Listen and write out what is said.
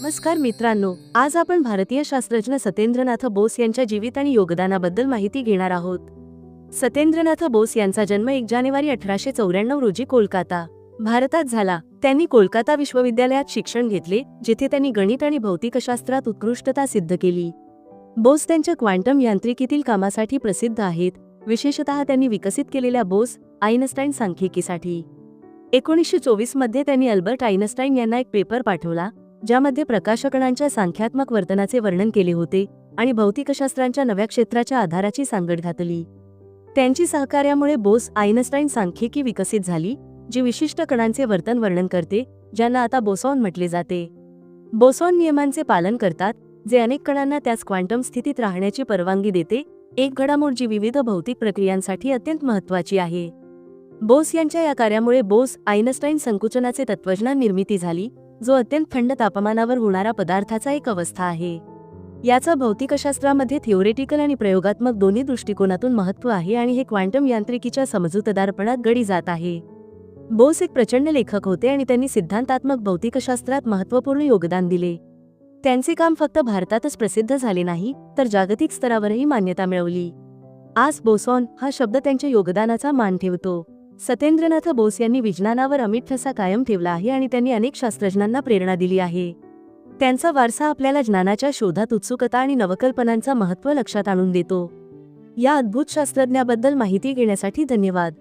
नमस्कार मित्रांनो आज आपण भारतीय शास्त्रज्ञ सत्येंद्रनाथ बोस यांच्या जीवित आणि योगदानाबद्दल माहिती घेणार आहोत. सत्येंद्रनाथ बोस यांचा जन्म एक जानेवारी अठराशे चौऱ्याण्णव रोजी कोलकाता भारतात झाला. त्यांनी कोलकाता विश्वविद्यालयात शिक्षण घेतले जिथे त्यांनी गणित आणि भौतिकशास्त्रात उत्कृष्टता सिद्ध केली. बोस त्यांच्या क्वांटम यांत्रिकीतील कामासाठी प्रसिद्ध आहेत विशेषतः त्यांनी विकसित केलेल्या बोस आईनस्टाईन सांख्यिकीसाठी. एकोणीसशे चोवीसमध्ये त्यांनी अल्बर्ट आईनस्टाईन यांना एक पेपर पाठवला ज्यामध्ये प्रकाशकणांच्या सांख्यात्मक वर्तनाचे वर्णन केले होते आणि भौतिकशास्त्रांच्या नव्या क्षेत्राच्या आधाराची सांगड घातली. त्यांची सहकार्यामुळे बोस आईनस्टाईन सांख्यिकी विकसित झाली जी विशिष्ट कणांचे वर्तन वर्णन करते ज्यांना आता बोसॉन म्हटले जाते. बोसॉन नियमांचे पालन करतात जे अनेक कणांना त्याच क्वांटम स्थितीत राहण्याची परवानगी देते एक घडामोड जी विविध भौतिक प्रक्रियांसाठी अत्यंत महत्वाची आहे. बोस यांच्या या कार्यामुळे बोस आईनस्टाईन संकुचनाचे तत्वज्ञान निर्मिती झाली जो अत्यंत थंड तापमानावर होणारा पदार्थाचा एक अवस्था आहे. याचा भौतिकशास्त्रामध्ये थिओरेटिकल आणि प्रयोगात्मक दोन्ही दृष्टिकोनातून महत्त्व आहे आणि हे क्वांटम यांत्रिकीच्या समजूतदारपणात गडी जात आहे. बोस एक प्रचंड लेखक होते आणि त्यांनी सिद्धांतात्मक भौतिकशास्त्रात महत्त्वपूर्ण योगदान दिले. त्यांचे काम फक्त भारतातच प्रसिद्ध झाले नाही तर जागतिक स्तरावरही मान्यता मिळवली. आज बोसॉन हा शब्द त्यांच्या योगदानाचा मान ठेवतो. सत्येंद्रनाथ बोस यांनी विज्ञानावर अमिट ठसा कायम ठेवला आहे आणि त्यांनी अनेक शास्त्रज्ञांना प्रेरणा दिली आहे. त्यांचा वारसा आपल्याला ज्ञानाच्या शोधात उत्सुकता आणि नवकल्पनांचा महत्त्व लक्षात आणून देतो. या अद्भुत शास्त्रज्ञाबद्दल माहिती घेण्यासाठी धन्यवाद.